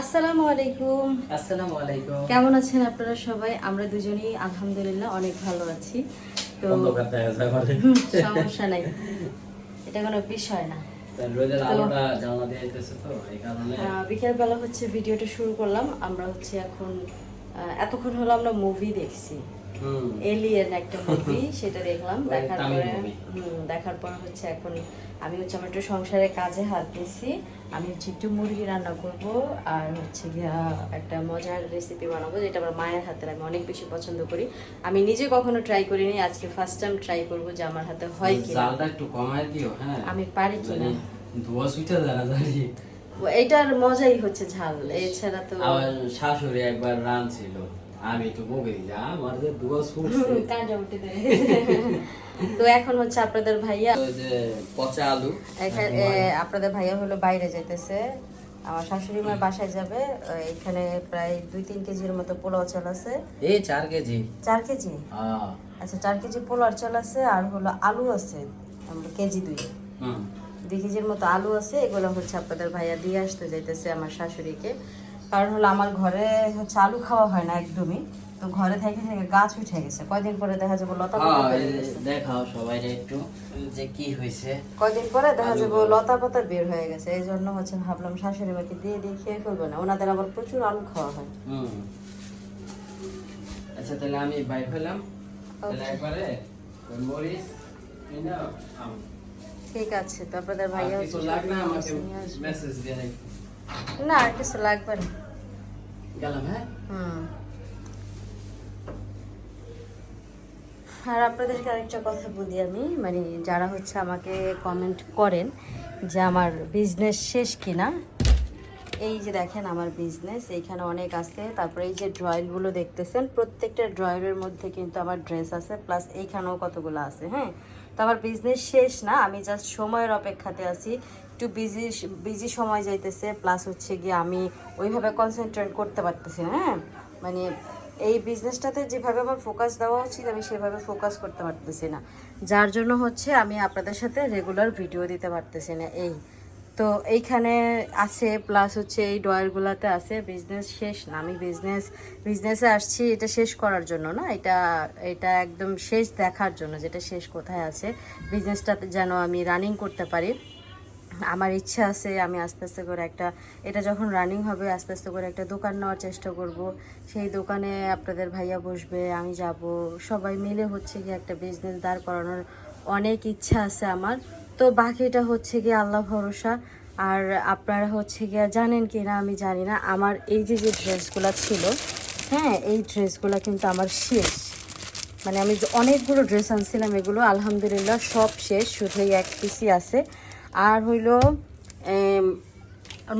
আসসালামু আলাইকুম। আসসালামু আলাইকুম। কেমন আছেন আপনারা সবাই? আমরা দুজনেই আলহামদুলিল্লাহ অনেক ভালো আছি। তো সমস্যা নাই। এটা কোনো বিষয় না। বিকেলবেলা হচ্ছে ভিডিওটা শুরু করলাম। আমরা হচ্ছে এখন এতক্ষণ হলো আমরা মুভি দেখছি। এলিয়েন একটা মুভি সেটা দেখলাম। দেখার পরে দেখার পর হচ্ছে এখন আমি হচ্ছে আমার একটু সংসারে কাজে হাত দিয়েছি। আমি হচ্ছে একটু মুরগি রান্না করব আর হচ্ছে একটা মজার রেসিপি বানাবো যেটা আমার মায়ের হাতের আমি অনেক বেশি পছন্দ করি। আমি নিজে কখনো ট্রাই করিনি আজকে ফার্স্ট টাইম ট্রাই করব যে আমার হাতে হয় কি জালটা একটু কমায় দিও হ্যাঁ। আমি পারি কিনা। মানে ধোয়া সুইটা জানা। জানি এইটার মজাই হচ্ছে ঝাল। এছাড়া তো আমার শাশুড়ি একবার রান ছিল আমি একটু বকে আমার যে ধোয়া সুটছে কাঁচা উঠে দেয়। তো এখন হচ্ছে আপনাদের ভাইয়া পচা আলু এখানে আপনাদের ভাইয়া হলো বাইরে যাইতেছে। আমার শাশুড়ি মার বাসায় যাবে। এখানে প্রায় দুই তিন কেজির মতো পোলাও চাল আছে। এই চার কেজি। চার কেজি? আচ্ছা চার কেজি পোলার চাল আছে আর হলো আলু আছে। কেজি দুই। হুম। দুই কেজির মতো আলু আছে এগুলো হচ্ছে আপনাদের ভাইয়া দিয়ে আসতে যাইতেছে আমার শাশুড়িকে। কারণ হলো আমার ঘরে হচ্ছে আলু খাওয়া হয় না একদমই। তো ঘরে থেকে থেকে গাছ উঠে গেছে। কয়দিন পরে দেখা যাবে লতা পাতা হ্যাঁ। দেখাও সবাই একটু যে কি হয়েছে। কয়দিন পরে দেখা যাবে লতা পাতা বের হয়ে গেছে। এই জন্য হচ্ছে ভাবলাম শাশুড়ি মাকে দিয়ে দিয়ে খেয়ে ফেলব না। ওনাদের আবার প্রচুর আলু খাওয়া হয়। হুম। আচ্ছা তাহলে আমি বাইর হলাম। তাহলে একবারে মরিচ। ঠিক আছে তো আপনাদের ভাইয়া হচ্ছে। মেসেজ দিয়ে। না আর কিছু লাগবে না। গেলাম হ্যাঁ? হুম। আর আপনাদেরকে আরেকটা কথা বলি আমি মানে যারা হচ্ছে আমাকে কমেন্ট করেন যে আমার বিজনেস শেষ কিনা এই যে দেখেন আমার বিজনেস এইখানে অনেক আছে তারপরে এই যে ড্রয়ারগুলো দেখতেছেন প্রত্যেকটা ড্রয়ারের মধ্যে কিন্তু আমার ড্রেস আছে প্লাস এইখানেও কতগুলো আছে হ্যাঁ? তো আমার বিজনেস শেষ না, আমি জাস্ট সময়ের অপেক্ষাতে আছি। একটু বিজি বিজি সময় যাইতেছে প্লাস হচ্ছে গিয়ে আমি ওইভাবে কনসেন্ট্রেট করতে পারতেছি না হ্যাঁ? মানে এই বিজনেসটাতে যেভাবে আমার ফোকাস দেওয়া উচিত, আমি সেভাবে ফোকাস করতে পারতেছি না। যার জন্য হচ্ছে আমি আপনাদের সাথে রেগুলার ভিডিও দিতে পারতেছি না, এই। তো এইখানে আছে প্লাস হচ্ছে এই ডয়ারগুলোতে আছে। বিজনেস শেষ না, আমি বিজনেস বিজনেসে আসছি, এটা শেষ করার জন্য না? এটা এটা একদম শেষ দেখার জন্য, যেটা শেষ কোথায় আছে। বিজনেসটাতে যেন আমি রানিং করতে পারি। আমার ইচ্ছা আছে, আমি আস্তে আস্তে করে একটা, এটা যখন রানিং হবে, আস্তে আস্তে করে একটা দোকান নেওয়ার চেষ্টা করব। সেই দোকানে আপনাদের ভাইয়া বসবে, আমি যাব। সবাই মিলে হচ্ছে কি একটা বিজনেস দাঁড় করানোর অনেক ইচ্ছা আছে আমার। তো বাকিটা হচ্ছে গিয়ে আল্লাহ ভরসা। আর আপনারা হচ্ছে গিয়ে জানেন কি না আমি জানি না। আমার এই যে যে ড্রেসগুলো ছিল হ্যাঁ এই ড্রেসগুলো কিন্তু আমার শেষ। মানে আমি অনেকগুলো ড্রেস আনছিলাম, এগুলো আলহামদুলিল্লাহ সব শেষ। শুধু এক পিসি আছে। আর হইল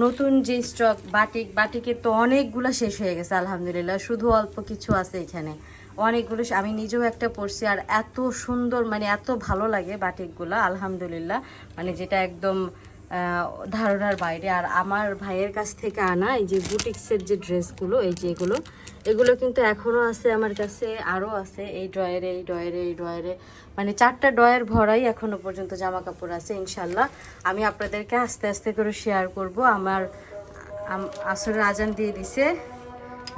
নতুন যে স্টক, বাটিক, বাটিকের তো অনেকগুলো শেষ হয়ে গেছে, আলহামদুলিল্লাহ। শুধু অল্প কিছু আছে এখানে। অনেকগুলো আমি নিজেও একটা পরছি আর এত সুন্দর মানে এত ভালো লাগে বাটিকগুলো, আলহামদুলিল্লাহ। মানে যেটা একদম ধারণার বাইরে। আর আমার ভাইয়ের কাছ থেকে আনা এই যে বুটিক্সের যে ড্রেসগুলো, এই যে এগুলো এগুলো কিন্তু এখনও আছে আমার কাছে আরও আছে। এই ড্রয়ারে এই ড্রয়ারে এই ড্রয়ারে। মানে চারটা ড্রয়ার ভরাই এখনও পর্যন্ত জামা কাপড় আছে, ইনশাল্লাহ। আমি আপনাদেরকে আস্তে আস্তে করে শেয়ার করব। আমার, আম- আসরের আজান দিয়ে দিছে।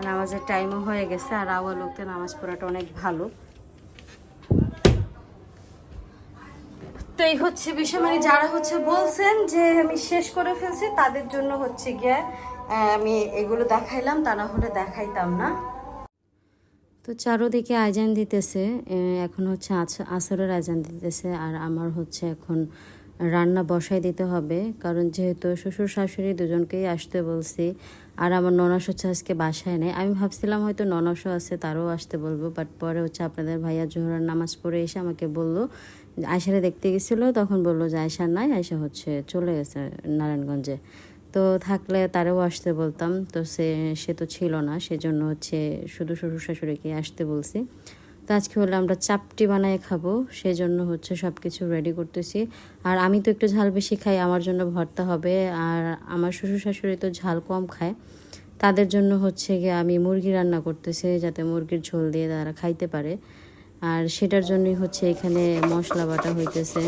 নামাজের টাইমও হয়ে গেছে, আর আওয়া লোকতে নামাজ পড়াটা অনেক ভালো। তো এই হচ্ছে বিষয় মানে যারা হচ্ছে বলছেন যে আমি শেষ করে ফেলছি, তাদের জন্য হচ্ছে গিয়ে আমি এগুলো দেখাইলাম, তা না হলে দেখাইতাম না। তো চারোদিকে আজান দিতেছে এখন হচ্ছে আসরের আজান দিতেছে, আর আমার হচ্ছে এখন রান্না বসাই দিতে হবে, কারণ যেহেতু শ্বশুর শাশুড়ি দুজনকেই আসতে বলছি, আর আমার ননাস হচ্ছে আজকে বাসায় নেই। আমি ভাবছিলাম হয়তো ননাসও আছে, তারও আসতে বলব বাট পরে হচ্ছে আপনাদের ভাইয়া জোহরার নামাজ পড়ে এসে আমাকে বলল আয়সারে দেখতে গেছিল, তখন বলল যে আয়সা নাই আয়সা হচ্ছে চলে গেছে নারায়ণগঞ্জে। তো থাকলে তারেও আসতে বলতাম, তো সে সে তো ছিল না, সেজন্য হচ্ছে শুধু শ্বশুর শাশুড়িকে আসতে বলছি। তো আজকে হলে আমরা চাপটি বানায় খাব, সেজন্য হচ্ছে সব কিছু রেডি করতেছি। আর আমি তো একটু ঝাল বেশি খাই, আমার জন্য ভর্তা হবে, আর আমার শ্বশুর শাশুড়ি তো ঝাল কম খায়। তাদের জন্য হচ্ছে গিয়ে আমি মুরগি রান্না করতেছি, যাতে মুরগির ঝোল দিয়ে তারা খাইতে পারে। আর সেটার জন্যই হচ্ছে এখানে মশলা বাটা হইতেছে,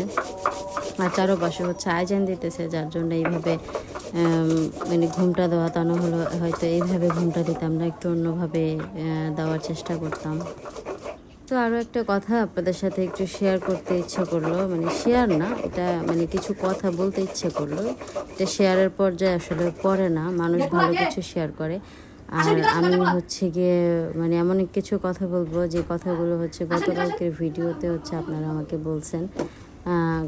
আর চারোপাশে হচ্ছে আয়োজন দিতেছে, যার জন্য এইভাবে মানে ঘুমটা দেওয়া তা হলো, হয়তো এইভাবে ঘুমটা দিতাম না, একটু অন্যভাবে দেওয়ার চেষ্টা করতাম। তো আরও একটা কথা আপনাদের সাথে একটু শেয়ার করতে ইচ্ছে করল। মানে শেয়ার না এটা মানে কিছু কথা বলতে ইচ্ছে করল। এটা শেয়ারের পর্যায়ে আসলে পড়ে না মানুষ ভালো কিছু শেয়ার করে। আর আমি হচ্ছে গিয়ে মানে এমন কিছু কথা বলব যে কথাগুলো হচ্ছে গতকালকের ভিডিওতে হচ্ছে আপনারা আমাকে বলছেন।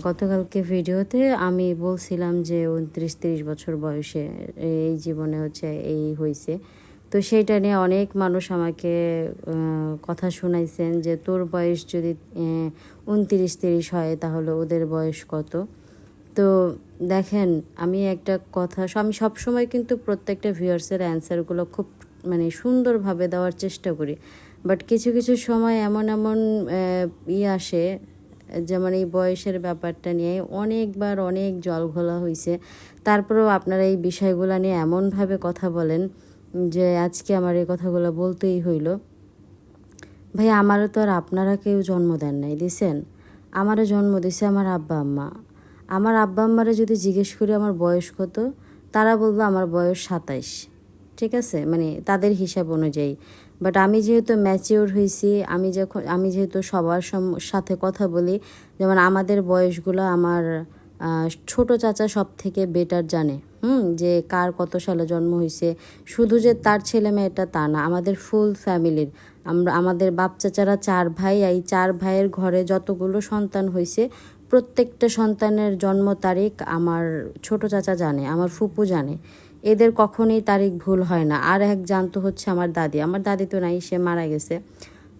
গতকালকে ভিডিওতে আমি বলছিলাম যে উনত্রিশ তিরিশ বছর বয়সে এই জীবনে হচ্ছে এই হয়েছে তো সেইটা নিয়ে অনেক মানুষ আমাকে কথা শোনাইছেন যে তোর বয়স যদি উনত্রিশ তিরিশ হয় তাহলে ওদের বয়স কত? তো দেখেন, আমি একটা কথা আমি সবসময় কিন্তু প্রত্যেকটা ভিউয়ার্সের অ্যান্সারগুলো খুব মানে সুন্দরভাবে দেওয়ার চেষ্টা করি। বাট কিছু কিছু সময় এমন এমন ই আসে, যেমন এই বয়সের ব্যাপারটা নিয়ে অনেকবার অনেক জল ঘোলা হয়েছে তারপরেও আপনারা এই বিষয়গুলো নিয়ে এমনভাবে কথা বলেন যে আজকে আমার এই কথাগুলো বলতেই হইল। ভাই, আমারও তো আর আপনারা কেউ জন্ম দেন নাই, দিছেন? আমারও জন্ম দিছে আমার আব্বা, আম্মা। আমার আব্বা, আম্মারা যদি জিজ্ঞেস করি আমার বয়স কত, তারা বলব আমার বয়স সাতাইশ। ঠিক আছে? মানে তাদের হিসাব অনুযায়ী। বাট আমি যেহেতু ম্যাচিওর হয়েছি আমি যখন, আমি যেহেতু সবার সাথে কথা বলি, যেমন আমাদের বয়সগুলো আমার ছোট চাচা সব থেকে বেটার জানে। হুম, যে কার কত সালে জন্ম হয়েছে শুধু যে তার ছেলে মেয়েটা তা না, আমাদের ফুল ফ্যামিলির, আমরা, আমাদের বাপ চাচারা চার ভাই এই চার ভাইয়ের ঘরে যতগুলো সন্তান হয়েছে প্রত্যেকটা সন্তানের জন্ম তারিখ আমার ছোট চাচা জানে, আমার ফুপু জানে। এদের কখনোই তারিখ ভুল হয় না। আর এক জানতো হচ্ছে আমার দাদি। আমার দাদি তো নাই, সে মারা গেছে।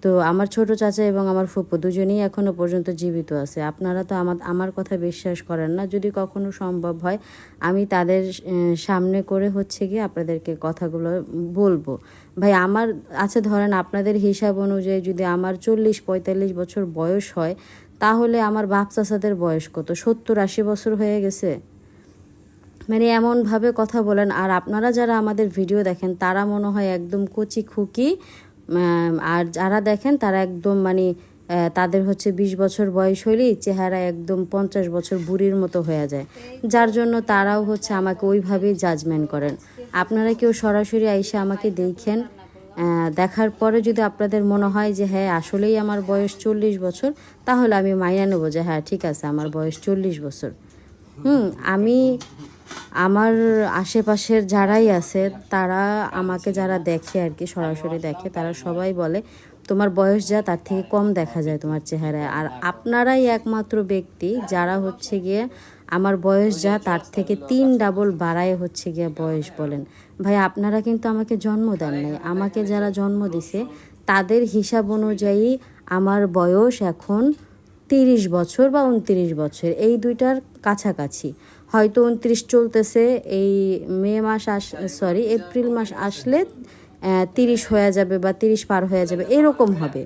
তো আমার ছোট চাচা এবং আমার ফুপু দুজনেই এখনও পর্যন্ত জীবিত আছে। আপনারা তো আমার আমার কথা বিশ্বাস করেন না। যদি কখনো সম্ভব হয়, আমি তাদের সামনে করে হচ্ছে গিয়ে আপনাদেরকে কথাগুলো বলব। ভাই, আমার আছে ধরেন আপনাদের হিসাব অনুযায়ী যদি আমার চল্লিশ, পঁয়তাল্লিশ বছর বয়স হয়, তাহলে আমার বাপ চাচাদের বয়স কত? সত্তর, আশি বছর হয়ে গেছে? মানে এমনভাবে কথা বলেন। আর আপনারা যারা আমাদের ভিডিও দেখেন, তারা মনে হয় একদম কচি খুকি আর যারা দেখেন, তারা একদম মানে তাদের হচ্ছে বিশ বছর বয়স হলেই চেহারা একদম পঞ্চাশ বছর বুড়ির মতো হয়ে যায়। যার জন্য তারাও হচ্ছে আমাকে ওইভাবেই জাজমেন্ট করেন। আপনারা কেউ সরাসরি আইসে আমাকে দেখেন দেখার পরে যদি আপনাদের মনে হয় যে হ্যাঁ আসলেই আমার বয়স চল্লিশ বছর, তাহলে আমি মাইনা নেব যে হ্যাঁ ঠিক আছে, আমার বয়স চল্লিশ বছর। হুম, আমি আমার আশেপাশের যারাই আছে, তারা আমাকে যারা দেখে আর কি, সরাসরি দেখে, তারা সবাই বলে, তোমার বয়স যা, তার থেকে কম দেখা যায় তোমার চেহারায়। আর আপনারাই একমাত্র ব্যক্তি যারা হচ্ছে গিয়ে, আমার বয়স যা, তার থেকে তিন ডাবল বাড়ায় হচ্ছে গিয়ে বয়স, বলেন। ভাই, আপনারা কিন্তু আমাকে জন্ম দেন নাই। আমাকে যারা জন্ম দিছে, তাদের হিসাব অনুযায়ী আমার বয়স এখন তিরিশ বছর বা উনত্রিশ বছর। এই দুইটার কাছাকাছি। হয়তো উনত্রিশ চলতেছে এই মে মাস আস সরি এপ্রিল মাস আসলে তিরিশ হয়ে যাবে বা তিরিশ পার হয়ে যাবে এরকম হবে।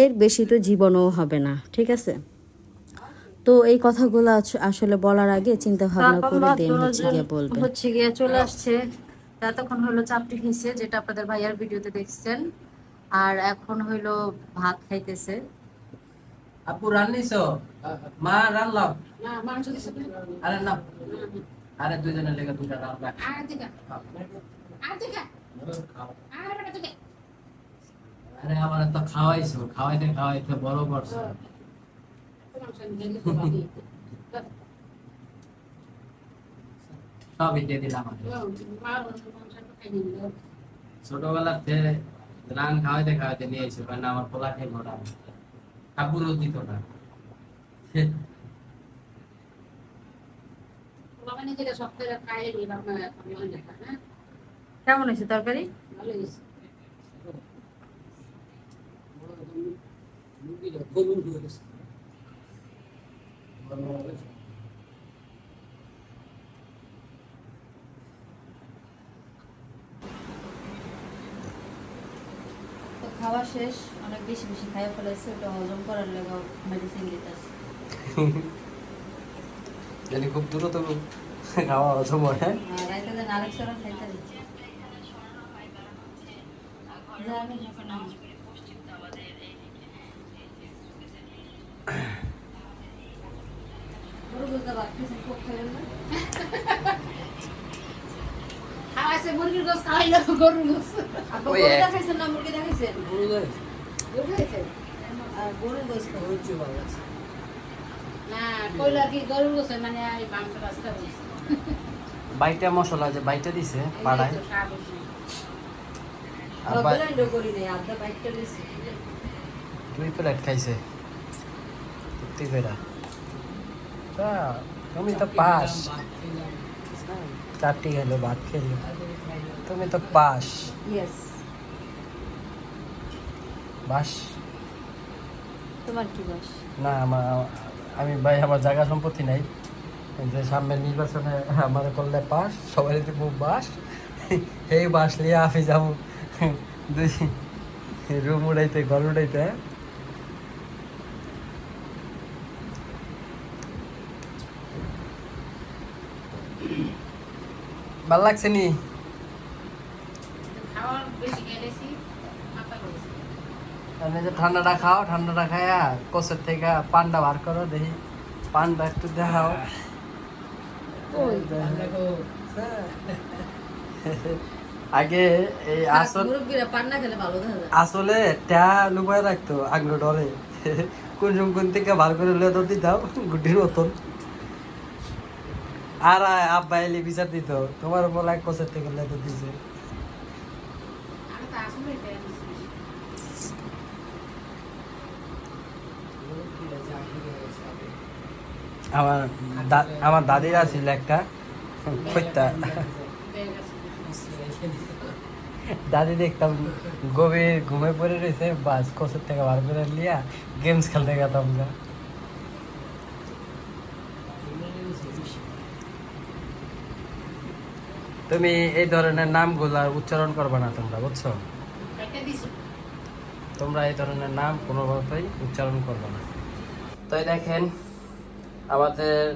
এর বেশি তো জীবনও হবে না ঠিক আছে? তো এই কথাগুলো আসলে বলার আগে চিন্তা ভাবনা করে দেন হচ্ছে গিয়ে বলবেন। হচ্ছে গিয়ে চলে আসছে। এতক্ষণ হলো চাপটি খেয়েছে যেটা আপনাদের ভাইয়ার ভিডিওতে দেখছেন। আর এখন হইল ভাত খাইতেছে। আপু রান্নিছ মা রান্নাও আরে না আরে দুজনের লেগে দুটা রান্না আরে আমার তো খাওয়াইছো খাওয়াইতে খাওয়াইতে বড় করছ সবই দিয়ে দিলাম ছোটবেলাতে রান খাওয়াইতে খাওয়াইতে নিয়ে এসে কারণ আমার পোলা খেয়ে মোটা কাপড়ও দিত না। কেমন হয়েছে তরকারি? তো খাওয়া শেষ। বেশি বেশি খাইয়া ফেলাইছে ওটা হজম করার লাগা মেডিসিন দিতেছে। জানি খুব দ্রুত খাওয়া হজম হয় হ্যাঁ? হ্যাঁ রাইতে যেন আরেক সরা খাইতে দিচ্ছে খাওয়াইছে মুরগির গোস না মুরগি দেখাইছেন? খাইছে আর গরুর গোস খাবেন না কইলো কি গরুর গোস মানে এই মাংস রাস্তা বলছে বাইটা মশলা যে বাইটা দিছে পাড়ায়। আর করি নাই আধা দুই প্লেট খাইছে। তা, তুমি তো পাস। চারটি খেলো ভাত খেলো। তুমি তো পাস। ইয়েস বাস। তোমার কি বাস? না আমার আমি ভাই আমার জায়গা সম্পত্তি নাই। যে সামনের নির্বাচনে আমার করলে পাস সবাই দেবো বাস এই বাস নিয়ে আমি যাব। রুম উড়াইতে ঘর উড়াইতে ভালো লাগছে নি খাওয়ার বেশি খেয়েছি মাথা করেছে যে ঠান্ডাটা খাও ঠান্ডাটা খায়া কোচের থেকে পানটা বার করো দেখি পানটা একটু দেখাও। আগে এই আসল আসলে টা লুকায় রাখতো আগ্রহ ডরে। কোন কোন থেকে বার করে লিয়ে তো দিতাম গুটির মতন। আর আব্বা এলে বিচার দিত তোমার বলা কোচের থেকে লিয়ে তো দিছে আমি তো আসলে এটাই আনছি। আমার আমার দাদিরা ছিল একটা কইতা। দাদি দেখতাম গভীর ঘুমে পড়ে রয়েছে বাস কোচের থেকে বার করে লিয়া গেমস খেলতে গেতাম না তুমি এই ধরনের নামগুলা উচ্চারণ করবে না তোমরা, বুঝছ? তোমরা এই ধরনের নাম কোনোভাবেই উচ্চারণ করবে না। তাই দেখেন আমাদের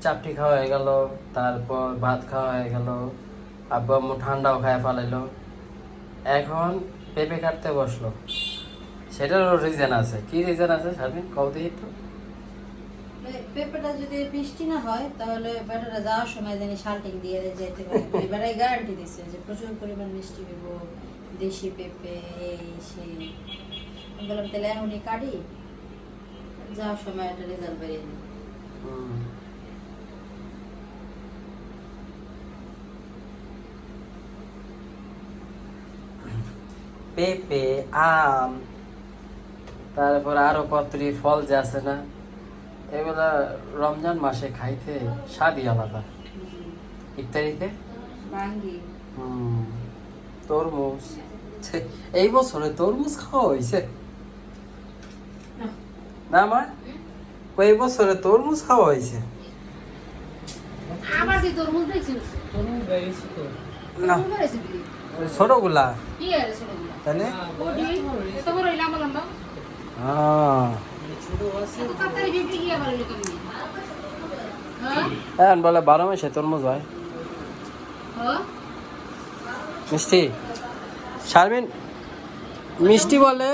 চাপটি খাওয়া হয়ে গেল, তারপর ভাত খাওয়া হয়ে গেল, আব্বু আম্মু ঠান্ডাও খায় ফেলাইলো। এখন পেঁপে কাটতে বসল। সেটারও রিজন আছে। কি রিজন আছে শারমিন? কও দিই পে- পেঁপেটা যদি বৃষ্টি না হয়, তাহলে বেটারা যাওয়ার সময় জানি শাল্টিং দিয়ে যেতে পারবে এবারে গ্যারান্টি দিচ্ছে যে প্রচুর পরিমাণ মিষ্টি দেবো, দেশি পেঁপে, এই, সেই। বললাম, তাহলে এখনই কাটি। যাওয়ার সময় একটা রেজাল্ট বেরিয়ে যাবে হুম। পেঁপে আম তারপর আরও কতরি ফল যে আছে না এগুলা রমজান মাসে খাইতে স্বাদই আলাদা। ইত্যাদিতে তরমুজ। এই বছরে তরমুজ খাওয়া হয়েছে না। মা? এই বছরে তরমুজ খাওয়া হয়েছে আবার না কেমনি? হ্যাঁ? বলে বারো মাসে তরমুজ হয়? মিষ্টি শারমিন মিষ্টি বলে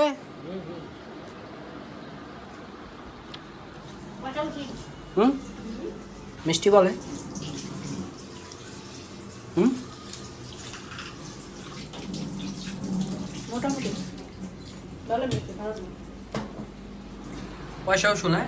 হুম মিষ্টি বলে হুম মোটামুটি ভালো। পয়সাও শোনায়